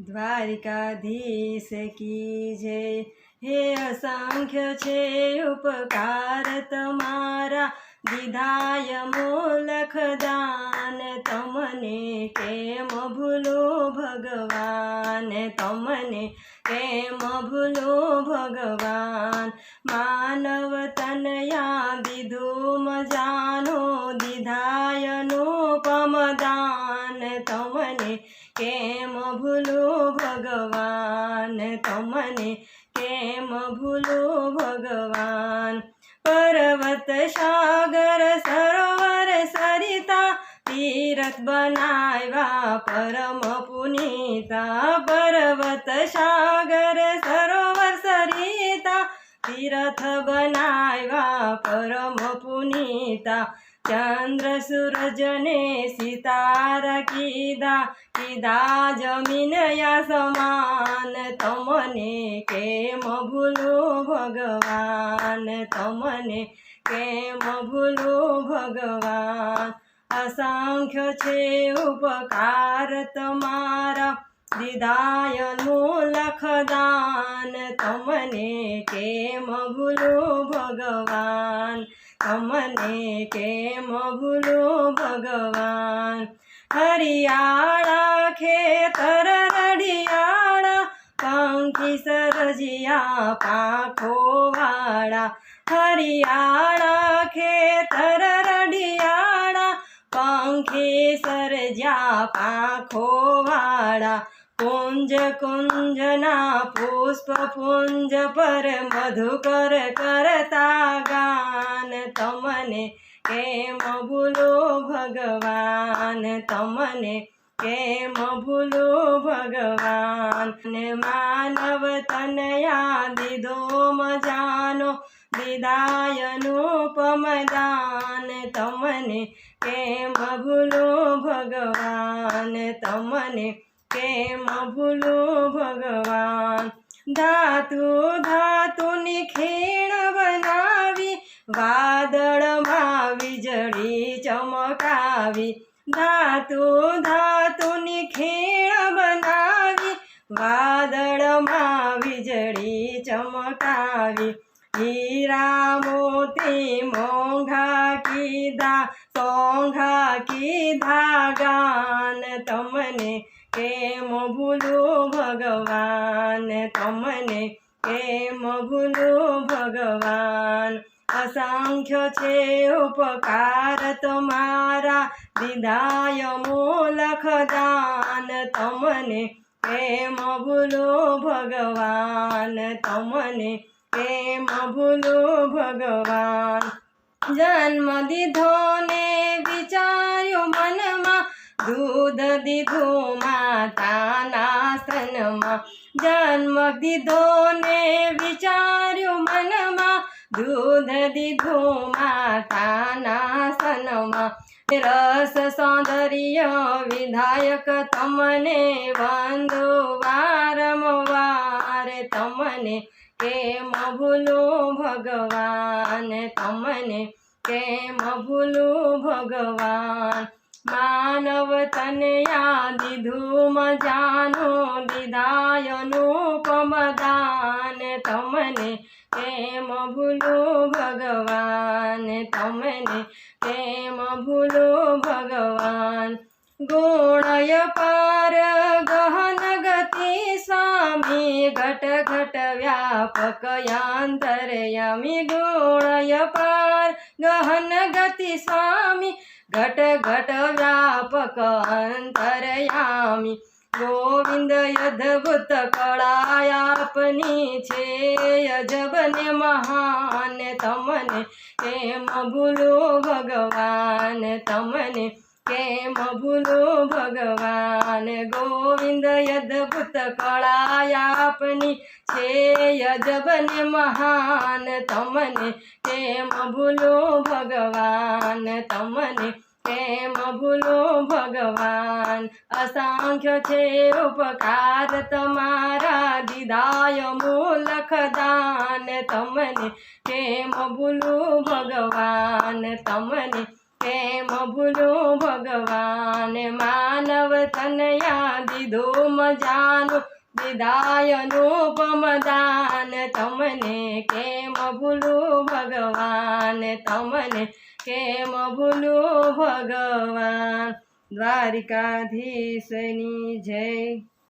દ્વારિકાધીશ કી જય. હે અસંખ્ય છે ઉપકાર તમારા. દીધાય મૂલખ દાન તમને કેમ ભૂલો ભગવાન? તમને કેમ ભૂલો ભગવાન? માનવ તનયા દીધું મજાનો કેમ ભૂલો ભગવાન? તમને કેમ ભૂલો ભગવાન? પર્વત સાગર સરોવર સરિતા તીરથ બનાવ્યા પરમ પુનીતા. પર્વત સાગર સરોવર સરિતા તીરથ બનાવ્યા પરમ પુનીતા. ચંદ્ર સૂરજને સિતારા કીધા કીધા જમીન સમાન તમને કેમ ભૂલું ભગવાન તમને કેમ ભૂલું ભગવાન અસંખ્ય છે ઉપકાર તમારા દીદાયનું લખદાન તમને કેમ ભૂલું ભગવાન તમને કેમ ભૂલો ભગવાન? હરિયાળા ખેતર રડિયાળા પંખી સરજિયા પાંખો વાળા. હરિયાળા ખેતર રડિયાળા પંખી સરજ્યા પાંખો કુંજ કુંજના પુષ્પ પુંજ પર મધુકર કરતા ગાન તમને કેમ ભૂલો ભગવાન? તમને કેમ ભૂલો ભગવાન? ને માનવ તનયા દીધો મજાનો દીદાયનું દાન તમને કેમ ભૂલો ભગવાન? તમને કેમ ભૂલો ભગવાન. ધાતુ ધાતુની ખીણ બનાવી, વાદળમાં વીજળી ચમકાવી. ધાતુ ધાતુની ખીણ બનાવી, વાદળમાં વીજળી ચમકાવી. હીરા મોતી મોંઘા કીધા, સોંઘા કીધા ગાન તમને કેમ ભૂલું ભગવાન? તમને કેમ ભૂલું ભગવાન? અસંખ્ય છે ઉપકાર તમારા. વિદાય મૂલખ તમને કેમ ભૂલો ભગવાન? તમને કેમ ભૂલો ભગવાન? જન્મ દીધો ને વિચાર્યો મનમાં. દૂધ દીધું સ્તનમાં જન્મ દીધો ને વિચાર્યું મનમાં, દૂધ દીધો માતાના સનમાં. રસ સૌંદર્ય વિધાયક તમને વંદો વારંવાર. તમને કેમ ભૂલું ભગવાન? તમને કેમ ભૂલું ભગવાન? માનવ તનયા દીધું મજાનું દીદાયનું દાન તમને કેમ ભૂલો ભગવાન, તમને કેમ ભૂલો ભગવાન. ગુણય પાર ગહન ગતિ સ્વામી ઘટ ઘટ વ્યાપક યાંતરયામી ગુણય પાર ગહન ગતિ સ્વામી ઘટ ઘટ વ્યાપક અંતરયામી ગોવિંદ અદ્ભુત કળાયાપની છે અજબ ને મહાન, તમને કેમ ભૂલો ભગવાન, તમને કેમ ભૂલો ભગવાન? ગોવિંદ અદ્ભુત કળાયાપની છે અજબ ને મહાન, તમને કેમ ભૂલો ભગવાન? તમને કેમ ભૂલો ભગવાન? અસંખ્ય છે ઉપકાર તમારા દીદાય મૂલખ દાન તમને કેમ ભૂલું ભગવાન? તમને કેમ ભૂલું ભગવાન? માનવ તનયા દીધો મજાનું વિદાયનું પમદાન તમને કેમ ભૂલું ભગવાન? તમને કેમ ભૂલું ભગવાન? દ્વારિકાધીશની જય.